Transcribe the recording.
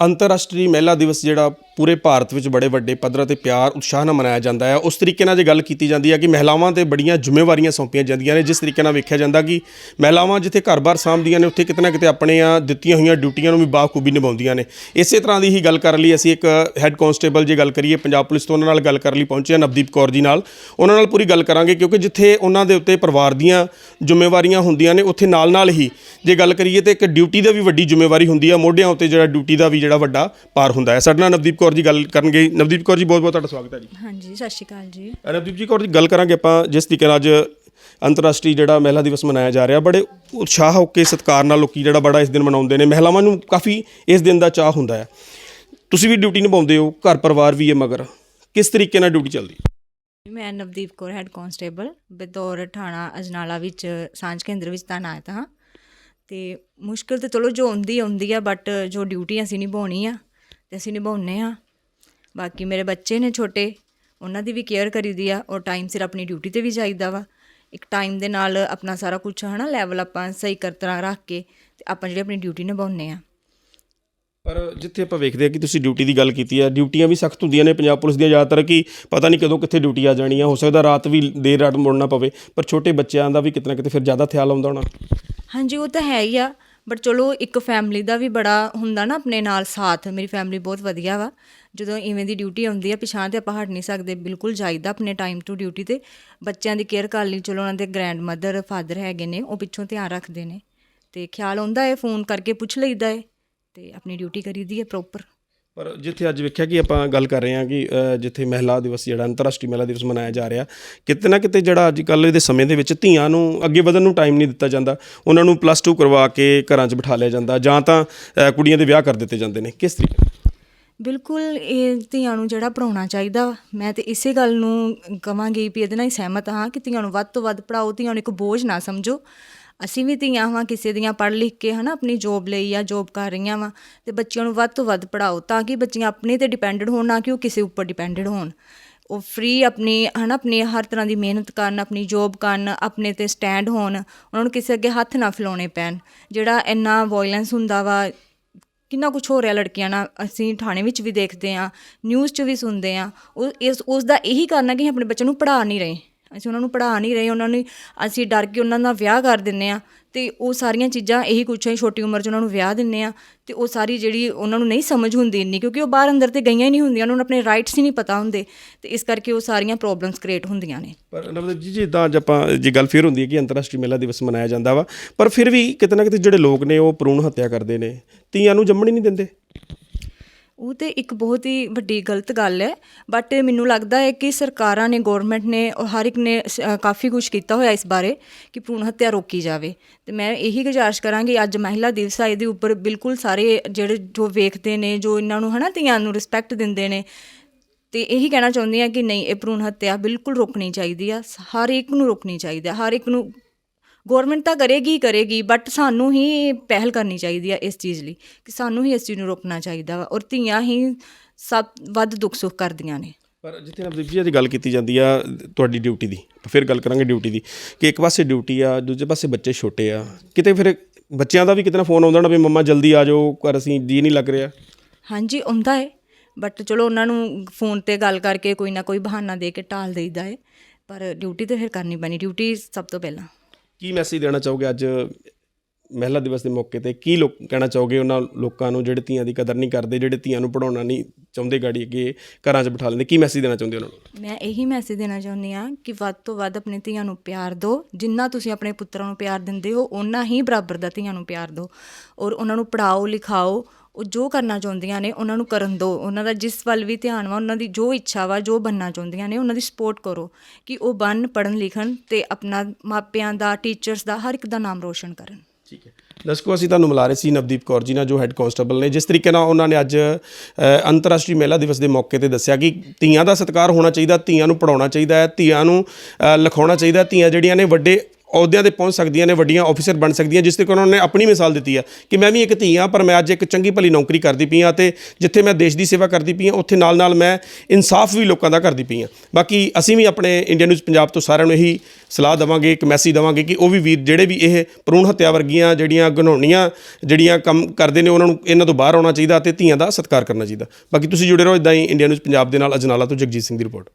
ਅੰਤਰਰਾਸ਼ਟਰੀ ਮਹਿਲਾ ਦਿਵਸ ਜਿਹੜਾ ਪੂਰੇ ਭਾਰਤ ਵਿੱਚ ਬੜੇ ਵੱਡੇ ਪੱਧਰ ਤੇ ਪਿਆਰ, ਉਤਸ਼ਾਹ ਨਾਲ ਮਨਾਇਆ ਜਾਂਦਾ ਹੈ। ਉਸ ਤਰੀਕੇ ਨਾਲ ਜੇ ਗੱਲ ਕੀਤੀ ਜਾਂਦੀ ਹੈ ਕਿ ਮਹਿਲਾਵਾਂ ਤੇ ਬੜੀਆਂ ਜ਼ਿੰਮੇਵਾਰੀਆਂ ਸੌਂਪੀਆਂ ਜਾਂਦੀਆਂ ਨੇ, ਜਿਸ ਤਰੀਕੇ ਨਾਲ ਵੇਖਿਆ ਜਾਂਦਾ ਕਿ ਮਹਿਲਾਵਾਂ ਜਿੱਥੇ ਘਰ-ਬਾਰ ਸਾਂਭਦੀਆਂ ਨੇ, ਉੱਥੇ ਕਿਤੇ ਨਾ ਕਿਤੇ ਆਪਣੀਆਂ ਦਿੱਤੀਆਂ ਹੋਈਆਂ ਡਿਊਟੀਆਂ ਨੂੰ ਵੀ ਬਾਖੂਬੀ ਨਿਭਾਉਂਦੀਆਂ ਨੇ। ਇਸੇ ਤਰ੍ਹਾਂ ਦੀ ਹੀ ਗੱਲ ਕਰਨ ਲਈ ਅਸੀਂ ਇੱਕ ਹੈੱਡ ਕਾਂਸਟੇਬਲ ਜੇ ਗੱਲ ਕਰੀਏ, ਪੰਜਾਬ ਪੁਲਿਸ ਤੋਂ ਉਹਨਾਂ ਨਾਲ ਗੱਲ ਕਰਨ ਲਈ ਪਹੁੰਚੇ ਨਵਦੀਪ ਕੌਰ ਜੀ ਨਾਲ। ਉਹਨਾਂ ਨਾਲ ਪੂਰੀ ਗੱਲ ਕਰਾਂਗੇ ਕਿਉਂਕਿ ਜਿੱਥੇ ਉਹਨਾਂ ਦੇ ਉੱਤੇ ਪਰਿਵਾਰ ਦੀਆਂ ਜ਼ਿੰਮੇਵਾਰੀਆਂ ਹੁੰਦੀਆਂ ਨੇ, ਉੱਥੇ ਨਾਲ-ਨਾਲ ਹੀ ਜੇ ਗੱਲ ਕਰੀਏ ਤੇ ਇੱਕ ਡਿਊਟੀ ਦਾ ਵੀ ਵੱਡੀ ਜ਼ਿੰਮੇਵਾਰੀ ਹੁੰਦੀ ਹੈ ਮੋਢਿਆਂ ਉੱਤੇ ਜਿਹੜਾ ਡਿਊਟੀ ਦਾ ਵੀ ਜਿਹੜਾ ਵੱਡਾ ਭਾਰ ਹੁੰਦਾ ਹੈ। ਸਾਡੇ ਨਾਲ ਨਵਦੀਪ ਕੌਰ ਜੀ ਗੱਲ ਕਰਨਗੇ। ਨਵਦੀਪ ਕੌਰ ਜੀ ਬਹੁਤ-ਬਹੁਤ ਤੁਹਾਡਾ ਸਵਾਗਤ ਹੈ ਜੀ। ਹਾਂਜੀ ਸਤਿ ਸ਼੍ਰੀ ਅਕਾਲ ਜੀ। ਨਵਦੀਪ ਜੀ ਕੌਰ ਜੀ ਗੱਲ ਕਰਾਂਗੇ ਆਪਾਂ। ਜਿਸ ਤਰੀਕੇ ਨਾਲ ਅੱਜ ਅੰਤਰਰਾਸ਼ਟਰੀ ਜਿਹੜਾ ਮਹਿਲਾ ਦਿਵਸ ਮਨਾਇਆ ਜਾ ਰਿਹਾ ਬੜੇ ਉਤਸ਼ਾਹ ਹੋ ਕੇ ਸਤਿਕਾਰ ਨਾਲ ਲੋਕੀ ਜਿਹੜਾ ਬੜਾ ਇਸ ਦਿਨ ਮਨਾਉਂਦੇ ਨੇ। ਮਹਿਲਾਵਾਂ ਨੂੰ ਕਾਫੀ ਇਸ ਦਿਨ ਦਾ ਚਾਹ ਹੁੰਦਾ ਹੈ। ਤੁਸੀਂ ਵੀ ਡਿਊਟੀ ਨਿਭਾਉਂਦੇ ਹੋ ਘਰ ਪਰਿਵਾਰ ਵੀ ਹੈ ਮਗਰ। ਕਿਸ ਤਰੀਕੇ ਨਾਲ ਡਿਊਟੀ ਚੱਲਦੀ ਹੈ? ਮੈਂ ਨਵਦੀਪ ਕੌਰ ਹੈਡ ਕਾਂਸਟੇਬਲ ਬਤੌਰ ਥਾਣਾ ਅਜਨਾਲਾ ਵਿੱਚ ਸਾਂਝ ਕੇਂਦਰ ਵਿੱਚ ਤਾਇਨਾਤ ਹਾਂ। ਤੇ ਮੁਸ਼ਕਿਲ ਤੇ ਚਲੋ ਜੋ ਹੁੰਦੀ ਹੁੰਦੀ ਆ ਬਟ ਜੋ ਡਿਊਟੀ ਅਸੀਂ ਨਿਭਾਉਣੀ ਆ ਤੇ ਅਸੀਂ ਨਿਭਾਉਨੇ ਆ। ਬਾਕੀ ਮੇਰੇ ਬੱਚੇ ਨੇ ਛੋਟੇ, ਉਹਨਾਂ ਦੀ ਵੀ ਕੇਅਰ ਕਰੀਦੀ ਆ ਔਰ ਟਾਈਮ ਸਿਰ ਆਪਣੀ ਡਿਊਟੀ ਤੇ ਵੀ ਜਾਈਦਾ ਵਾ। ਇੱਕ ਟਾਈਮ ਦੇ ਨਾਲ ਆਪਣਾ ਸਾਰਾ ਕੁਝ ਹਨਾ ਲੈਵਲ ਆਪਾਂ ਸਹੀ ਕਰ ਤਰ੍ਹਾਂ ਰੱਖ ਕੇ ਤੇ ਆਪਾਂ ਜਿਹੜੀ ਆਪਣੀ ਡਿਊਟੀ ਨਿਭਾਉਨੇ ਆ। ਪਰ ਜਿੱਥੇ ਆਪਾਂ ਵੇਖਦੇ ਆ ਕਿ ਤੁਸੀਂ ਡਿਊਟੀ ਦੀ ਗੱਲ ਕੀਤੀ ਆ ਡਿਊਟੀਆਂ ਵੀ ਸਖਤ ਹੁੰਦੀਆਂ ਨੇ ਪੰਜਾਬ ਪੁਲਿਸ ਦੀਆਂ, ਜ਼ਿਆਦਾਤਰ ਕਿ ਪਤਾ ਨਹੀਂ ਕਦੋਂ ਕਿੱਥੇ ਡਿਊਟੀ ਆ ਜਾਣੀ ਆ, ਹੋ ਸਕਦਾ ਰਾਤ ਵੀ ਦੇਰ ਰਾਤ ਮੁੜਨਾ ਪਵੇ, ਪਰ ਛੋਟੇ ਬੱਚਿਆਂ ਦਾ ਵੀ ਕਿਤੇ ਨਾ ਕਿਤੇ ਫਿਰ ਜ਼ਿਆਦਾ ਖਿਆਲ ਆਉਂਦਾ ਹੋਣਾ। ਹਾਂਜੀ, ਉਹ ਤਾਂ ਹੈ ਹੀ ਆ ਬਟ ਚਲੋ ਇੱਕ ਫੈਮਿਲੀ ਦਾ ਵੀ ਬੜਾ ਹੁੰਦਾ ਨਾ ਆਪਣੇ ਨਾਲ ਸਾਥ, ਮੇਰੀ ਫੈਮਿਲੀ ਬਹੁਤ ਵਧੀਆ ਵਾ। ਜਦੋਂ ਇਵੇਂ ਦੀ ਡਿਊਟੀ ਆਉਂਦੀ ਆ ਪਿਛਾਂ ਤੇ ਆਪਾਂ ਹਟ ਨਹੀਂ ਸਕਦੇ, ਬਿਲਕੁਲ ਜਾਈਦਾ ਆਪਣੇ ਟਾਈਮ ਟੂ ਡਿਊਟੀ ਤੇ। ਬੱਚਿਆਂ ਦੀ ਕੇਅਰ ਕਰ ਲਈ, ਚਲੋ ਉਹਨਾਂ ਦੇ ਗ੍ਰੈਂਡ ਮਦਰ ਫਾਦਰ ਹੈਗੇ ਨੇ, ਉਹ ਪਿੱਛੋਂ ਧਿਆਨ ਰੱਖਦੇ ਨੇ। ਤੇ ਖਿਆਲ ਆਉਂਦਾ ਏ ਫੋਨ ਕਰਕੇ ਪੁੱਛ ਲਈਦਾ ਏ, ਤੇ ਆਪਣੀ ਡਿਊਟੀ ਕਰੀਦੀ ਹੈ ਪ੍ਰੋਪਰ ਪਰ ਜਿੱਥੇ ਅੱਜ ਵੇਖਿਆ ਕਿ ਆਪਾਂ ਗੱਲ ਕਰ ਰਹੇ ਹਾਂ ਕਿ ਜਿੱਥੇ ਮਹਿਲਾ ਦਿਵਸ ਜਿਹੜਾ ਅੰਤਰਰਾਸ਼ਟਰੀ ਮਹਿਲਾ ਦਿਵਸ ਮਨਾਇਆ ਜਾ ਰਿਹਾ, ਕਿਤੇ ਨਾ ਕਿਤੇ ਜਿਹੜਾ ਅੱਜ ਕੱਲ੍ਹ ਦੇ ਸਮੇਂ ਦੇ ਵਿੱਚ ਧੀਆਂ ਨੂੰ ਅੱਗੇ ਵਧਣ ਨੂੰ ਟਾਈਮ ਨਹੀਂ ਦਿੱਤਾ ਜਾਂਦਾ। ਉਹਨਾਂ ਨੂੰ ਪਲੱਸ 2 ਕਰਵਾ ਕੇ ਘਰਾਂ 'ਚ ਬਿਠਾ ਲਿਆ ਜਾਂਦਾ ਜਾਂ ਤਾਂ ਕੁੜੀਆਂ ਦੇ ਵਿਆਹ ਕਰ ਦਿੱਤੇ ਜਾਂਦੇ ਨੇ। ਕਿਸ ਤਰੀਕੇ ਬਿਲਕੁਲ, ਇਹ ਧੀਆਂ ਨੂੰ ਜਿਹੜਾ ਪੜਾਉਣਾ ਚਾਹੀਦਾ। ਮੈਂ ਤੇ ਇਸੇ ਗੱਲ ਨੂੰ ਕਵਾਂਗੀ ਵੀ ਇਹਦੇ ਨਾਲ ਹੀ ਸਹਿਮਤ ਹਾਂ ਕਿ ਧੀਆਂ ਨੂੰ ਵੱਧ ਤੋਂ ਵੱਧ ਪੜਾਓ ਧੀਆਂ ਨੂੰ ਇੱਕ ਬੋਝ ਨਾ ਸਮਝੋ। ਅਸੀਂ ਵੀ ਧੀਆਂ ਹਾਂ ਕਿਸੇ ਦੀਆਂ ਪੜ੍ਹ ਲਿਖ ਕੇ ਹਨਾ ਆਪਣੀ ਜੋਬ ਲਈ ਜਾਂ ਜੋਬ ਕਰ ਰਹੀਆਂ ਵਾ ਤੇ ਬੱਚਿਆਂ ਨੂੰ ਵੱਧ ਤੋਂ ਵੱਧ ਪੜਾਓ ਤਾਂ ਕਿ ਬੱਚੀਆਂ ਆਪਣੇ ਤੇ ਡਿਪੈਂਡਡ ਹੋਣ, ਨਾ ਕਿ ਉਹ ਕਿਸੇ ਉੱਪਰ ਡਿਪੈਂਡਡ ਹੋਣ। ਉਹ ਫ੍ਰੀ ਆਪਣੀ ਹਨਾ ਆਪਣੀ ਹਰ ਤਰ੍ਹਾਂ ਦੀ ਮਿਹਨਤ ਕਰਨ, ਆਪਣੀ ਜੋਬ ਕਰਨ, ਆਪਣੇ ਤੇ ਸਟੈਂਡ ਹੋਣ, ਉਹਨਾਂ ਨੂੰ ਕਿਸੇ ਅੱਗੇ ਹੱਥ ਨਾ ਫੈਲਾਉਣੇ ਪੈਣ। ਜਿਹੜਾ ਇੰਨਾ ਵਾਇਲੈਂਸ ਹੁੰਦਾ ਵਾ, ਕਿੰਨਾ ਕੁਝ ਹੋ ਰਿਹਾ ਲੜਕੀਆਂ ਨਾਲ, ਅਸੀਂ ਥਾਣੇ ਵਿੱਚ ਵੀ ਦੇਖਦੇ ਆ ਨਿਊਜ਼ 'ਚ ਵੀ ਸੁਣਦੇ ਆ, ਉਹ ਇਸ, ਉਸ ਦਾ ਇਹੀ ਕਾਰਨ ਹੈ ਕਿ ਅਸੀਂ ਆਪਣੇ ਬੱਚਿਆਂ ਨੂੰ ਪੜ੍ਹਾ ਨਹੀਂ ਰਹੇ। ਅਸੀਂ ਉਹਨਾਂ ਨੂੰ ਪੜ੍ਹਾ ਨਹੀਂ ਰਹੇ, ਉਹਨਾਂ ਨੂੰ ਅਸੀਂ ਡਰ ਕੇ ਉਹਨਾਂ ਦਾ ਵਿਆਹ ਕਰ ਦਿੰਨੇ ਆ ਤੇ ਉਹ ਸਾਰੀਆਂ ਚੀਜ਼ਾਂ ਇਹੀ ਕੁਛ ਹੈ ਛੋਟੀ ਉਮਰ 'ਚ ਉਹਨਾਂ ਨੂੰ ਵਿਆਹ ਦਿੰਨੇ ਆ ਤੇ ਉਹ ਸਾਰੀ ਜਿਹੜੀ ਉਹਨਾਂ ਨੂੰ ਨਹੀਂ ਸਮਝ ਹੁੰਦੀ ਇੰਨੀ ਕਿਉਂਕਿ ਉਹ ਬਾਹਰ ਅੰਦਰ ਤੇ ਗਈਆਂ ਹੀ ਨਹੀਂ ਹੁੰਦੀਆਂ, ਉਹਨਾਂ ਨੂੰ ਆਪਣੇ ਰਾਈਟਸ ਹੀ ਨਹੀਂ ਪਤਾ ਹੁੰਦੇ ਤੇ ਇਸ ਕਰਕੇ ਉਹ ਸਾਰੀਆਂ ਪ੍ਰੋਬਲਮਸ ਕ੍ਰੀਏਟ ਹੁੰਦੀਆਂ ਨੇ। ਪਰ ਨਵਦੀਪ ਜੀ ਜਿੱਦਾਂ ਅੱਜ ਆਪਾਂ ਜੇ ਗੱਲ ਫਿਰ ਹੁੰਦੀ ਹੈ ਕਿ ਅੰਤਰਰਾਸ਼ਟਰੀ ਮਹਿਲਾ ਦਿਵਸ ਮਨਾਇਆ ਜਾਂਦਾ ਵਾ, ਪਰ ਫਿਰ ਵੀ ਕਿਤੇ ਨਾ ਕਿਤੇ ਜਿਹੜੇ ਲੋਕ ਨੇ ਉਹ ਭਰੂਣ ਹੱਤਿਆ ਕਰਦੇ ਨੇ, ਧੀਆਂ ਨੂੰ ਜੰਮਣ ਹੀ ਨਹੀਂ ਦਿੰਦੇ। ਉਹ ਤੇ ਇੱਕ ਬਹੁਤ ਹੀ ਵੱਡੀ ਗਲਤ ਗੱਲ ਹੈ ਬਟ ਮੈਨੂੰ ਲੱਗਦਾ ਹੈ ਕਿ ਸਰਕਾਰਾਂ ਨੇ ਗਵਰਨਮੈਂਟ ਨੇ ਔਰ ਹਰ ਇੱਕ ਨੇ ਸ- ਅ, ਕਾਫੀ ਕੁਝ ਕੀਤਾ ਹੋਇਆ ਇਸ ਬਾਰੇ ਕਿ ਭਰੂਣ ਹੱਤਿਆ ਰੋਕੀ ਜਾਵੇ। ਤੇ ਮੈਂ ਇਹੀ ਗੁਜ਼ਾਰਿਸ਼ ਕਰਾਂਗੀ ਅੱਜ ਮਹਿਲਾ ਦਿਵਸ ਆ ਇਹਦੇ ਉੱਪਰ ਬਿਲਕੁਲ ਸਾਰੇ ਜਿਹੜੇ ਜੋ ਵੇਖਦੇ ਨੇ ਜੋ ਇਹਨਾਂ ਨੂੰ ਹਨਾ ਧੀਆਂ ਨੂੰ ਰਿਸਪੈਕਟ ਦਿੰਦੇ ਨੇ ਤੇ ਇਹੀ ਕਹਿਣਾ ਚਾਹੁੰਦੀ ਹਾਂ ਕਿ ਨਹੀਂ ਇਹ ਭਰੂਣ ਹੱਤਿਆ ਬਿਲਕੁਲ ਰੋਕਣੀ ਚਾਹੀਦੀ ਆ ਹਰ ਇੱਕ ਨੂੰ ਰੋਕਣੀ ਚਾਹੀਦੀ ਆ ਹਰ ਇੱਕ ਨੂੰ ਗਵਰਨਮੈਂਟ ਤਾਂ ਕਰੇਗੀ ਹੀ ਕਰੇਗੀ ਬਟ ਸਾਨੂੰ ਹੀ ਪਹਿਲ ਕਰਨੀ ਚਾਹੀਦੀ ਆ ਇਸ ਚੀਜ਼ ਲਈ ਕਿ ਸਾਨੂੰ ਹੀ ਇਸ ਚੀਜ਼ ਨੂੰ ਰੋਕਣਾ ਚਾਹੀਦਾ ਵਾ ਔਰ ਧੀਆਂ ਹੀ ਸਭ ਵੱਧ ਦੁੱਖ ਸੁੱਖ ਕਰਦੀਆਂ ਨੇ। ਪਰ ਜਿੱਥੇ ਨਵਦੀਪ ਜੀ ਅੱਜ ਗੱਲ ਕੀਤੀ ਜਾਂਦੀ ਆ ਤੁਹਾਡੀ ਡਿਊਟੀ ਦੀ ਫਿਰ ਗੱਲ ਕਰਾਂਗੇ ਡਿਊਟੀ ਦੀ ਕਿ ਇੱਕ ਪਾਸੇ ਡਿਊਟੀ ਆ ਦੂਜੇ ਪਾਸੇ ਬੱਚੇ ਛੋਟੇ ਆ ਕਿਤੇ ਫਿਰ ਬੱਚਿਆਂ ਦਾ ਵੀ ਕਿਤੇ ਨਾ ਫੋਨ ਆਉਂਦਾ ਨਾ ਵੀ ਮੰਮਾ ਜਲਦੀ ਆ ਜਾਓ ਘਰ ਅਸੀਂ ਜੀ ਨਹੀਂ ਲੱਗ ਰਿਹਾ। ਹਾਂਜੀ ਆਉਂਦਾ ਹੈ ਬਟ ਚਲੋ ਉਹਨਾਂ ਨੂੰ ਫੋਨ ਤੇ ਗੱਲ ਕਰਕੇ ਕੋਈ ਨਾ ਕੋਈ ਬਹਾਨਾ ਦੇ ਕੇ ਟਾਲ ਦੇਈਦਾ ਹੈ ਪਰ ਡਿਊਟੀ ਤੇ ਫਿਰ ਕਰਨੀ ਪੈਣੀ ਡਿਊਟੀ ਸਭ ਤੋਂ ਪਹਿਲਾਂ। ਕੀ ਮੈਸੇਜ ਦੇਣਾ ਚਾਹੋਗੇ ਅੱਜ ਮਹਿਲਾ ਦਿਵਸ ਦੇ ਮੌਕੇ ਤੇ? ਕੀ ਲੋਕ ਕਹਿਣਾ ਚਾਹੋਗੇ ਉਹਨਾਂ ਲੋਕਾਂ ਨੂੰ ਜਿਹੜੇ ਧੀਆਂ ਦੀ ਕਦਰ ਨਹੀਂ ਕਰਦੇ, ਜਿਹੜੇ ਧੀਆਂ ਨੂੰ ਪੜਾਉਣਾ ਨਹੀਂ ਚਾਹੁੰਦੇ ਗਾੜੀ ਅੱਗੇ ਘਰਾਂ 'ਚ ਬਿਠਾ ਲੈਂਦੇ? ਕੀ ਮੈਸੇਜ ਦੇਣਾ ਚਾਹੁੰਦੇ ਉਹਨਾਂ ਨੂੰ? ਮੈਂ ਇਹੀ ਮੈਸੇਜ ਦੇਣਾ ਚਾਹੁੰਦੀ ਆ ਕਿ ਵੱਧ ਤੋਂ ਵੱਧ ਆਪਣੇ ਧੀਆਂ ਨੂੰ ਪਿਆਰ ਦਿਓ। ਜਿੰਨਾ ਤੁਸੀਂ ਆਪਣੇ ਪੁੱਤਰਾਂ ਨੂੰ ਪਿਆਰ ਦਿੰਦੇ ਹੋ, ਓਨਾ ਹੀ ਬਰਾਬਰ ਦਾ ਧੀਆਂ ਨੂੰ ਪਿਆਰ ਦਿਓ। ਔਰ ਉਹਨਾਂ ਨੂੰ ਪੜਾਓ ਲਿਖਾਓ ਉਹ ਜੋ ਕਰਨਾ ਚਾਹੁੰਦੀਆਂ ਨੇ, ਉਹਨਾਂ ਨੂੰ ਕਰਨ ਦਿਓ ਉਹਨਾਂ ਦਾ ਜਿਸ ਵੱਲ ਵੀ ਧਿਆਨ ਵਾ, ਉਹਨਾਂ ਦੀ ਜੋ ਇੱਛਾ ਵਾ, ਜੋ ਬੰਨਣਾ ਚਾਹੁੰਦੀਆਂ ਨੇ, ਉਹਨਾਂ ਦੀ ਸਪੋਰਟ ਕਰੋ ਕਿ ਉਹ ਬਣ ਪੜਨ ਲਿਖਣ ਤੇ ਆਪਣਾ ਮਾਪਿਆਂ ਦਾ ਟੀਚਰਸ ਦਾ, ਹਰ ਇੱਕ ਦਾ ਨਾਮ ਰੋਸ਼ਨ ਕਰਨ। ਠੀਕ ਹੈ। ਦਰਸ਼ਕੋ, ਅਸੀਂ ਤੁਹਾਨੂੰ ਮਿਲਾ ਰਹੇ ਸੀ ਨਵਦੀਪ ਕੌਰ ਜੀ ਨਾਲ, ਜੋ ਹੈੱਡ ਕਾਂਸਟੇਬਲ ਨੇ। ਜਿਸ ਤਰੀਕੇ ਨਾਲ ਉਹਨਾਂ ਨੇ ਅੱਜ ਅੰਤਰਰਾਸ਼ਟਰੀ ਮਹਿਲਾ ਦਿਵਸ ਦੇ ਮੌਕੇ ਤੇ ਦੱਸਿਆ ਕਿ ਧੀਆਂ ਦਾ ਸਤਿਕਾਰ ਹੋਣਾ ਚਾਹੀਦਾ, ਧੀਆਂ ਨੂੰ ਪੜਾਉਣਾ ਚਾਹੀਦਾ ਹੈ, ਧੀਆਂ ਨੂੰ ਲਿਖਾਉਣਾ ਚਾਹੀਦਾ ਧੀਆਂ ਜਿਹੜੀਆਂ ਨੇ, ਵੱਡੇ ਅਹੁਦਿਆਂ ਤੇ ਪਹੁੰਚ ਸਕਦੀਆਂ ਨੇ, ਵੱਡੀਆਂ ਆਫੀਸਰ ਬਣ ਸਕਦੀਆਂ, ਜਿਸ ਤੇ ਉਹਨਾਂ ਨੇ ਆਪਣੀ ਮਿਸਾਲ ਦਿੱਤੀ ਆ ਕਿ ਮੈਂ ਵੀ ਇੱਕ ਧੀ ਹਾਂ ਪਰ ਮੈਂ ਅੱਜ ਇੱਕ ਚੰਗੀ ਭਲੀ ਨੌਕਰੀ ਕਰਦੀ ਪਈ ਹਾਂ ਤੇ ਜਿੱਥੇ ਮੈਂ ਦੇਸ਼ ਦੀ ਸੇਵਾ ਕਰਦੀ ਪਈ ਹਾਂ ਉੱਥੇ ਨਾਲ ਨਾਲ ਮੈਂ ਇਨਸਾਫ ਵੀ ਲੋਕਾਂ ਦਾ ਕਰਦੀ ਪਈ ਹਾਂ ਬਾਕੀ ਅਸੀਂ ਵੀ ਆਪਣੇ ਇੰਡੀਆ ਨਿਊਜ਼ ਪੰਜਾਬ ਤੋਂ ਸਾਰਿਆਂ ਨੂੰ ਇਹੀ ਸਲਾਹ ਦੇਵਾਂਗੇ, ਇੱਕ ਮੈਸੇਜ ਦੇਵਾਂਗੇ ਕਿ ਉਹ ਵੀ ਵੀਰ ਜਿਹੜੇ ਵੀ ਇਹ ਭਰੂਣ ਹੱਤਿਆ ਵਰਗੀਆਂ ਜਿਹੜੀਆਂ ਘਿਨੌਣੀਆਂ ਜਿਹੜੀਆਂ ਕੰਮ ਕਰਦੇ ਨੇ, ਉਹਨਾਂ ਨੂੰ ਇਹਨਾਂ ਤੋਂ ਬਾਹਰ ਆਉਣਾ ਚਾਹੀਦਾ ਤੇ ਧੀਆਂ ਦਾ ਸਤਿਕਾਰ ਕਰਨਾ ਚਾਹੀਦਾ। ਬਾਕੀ ਤੁਸੀਂ ਜੁੜੇ ਰਹੋ ਇਦਾਂ ਹੀ ਇੰਡੀਆ ਨਿਊਜ਼ ਪੰਜਾਬ ਦੇ ਨਾਲ, ਅਜਨਾਲਾ ਤੋਂ ਜਗਜੀਤ ਸਿੰਘ ਦੀ ਰਿਪੋਰਟ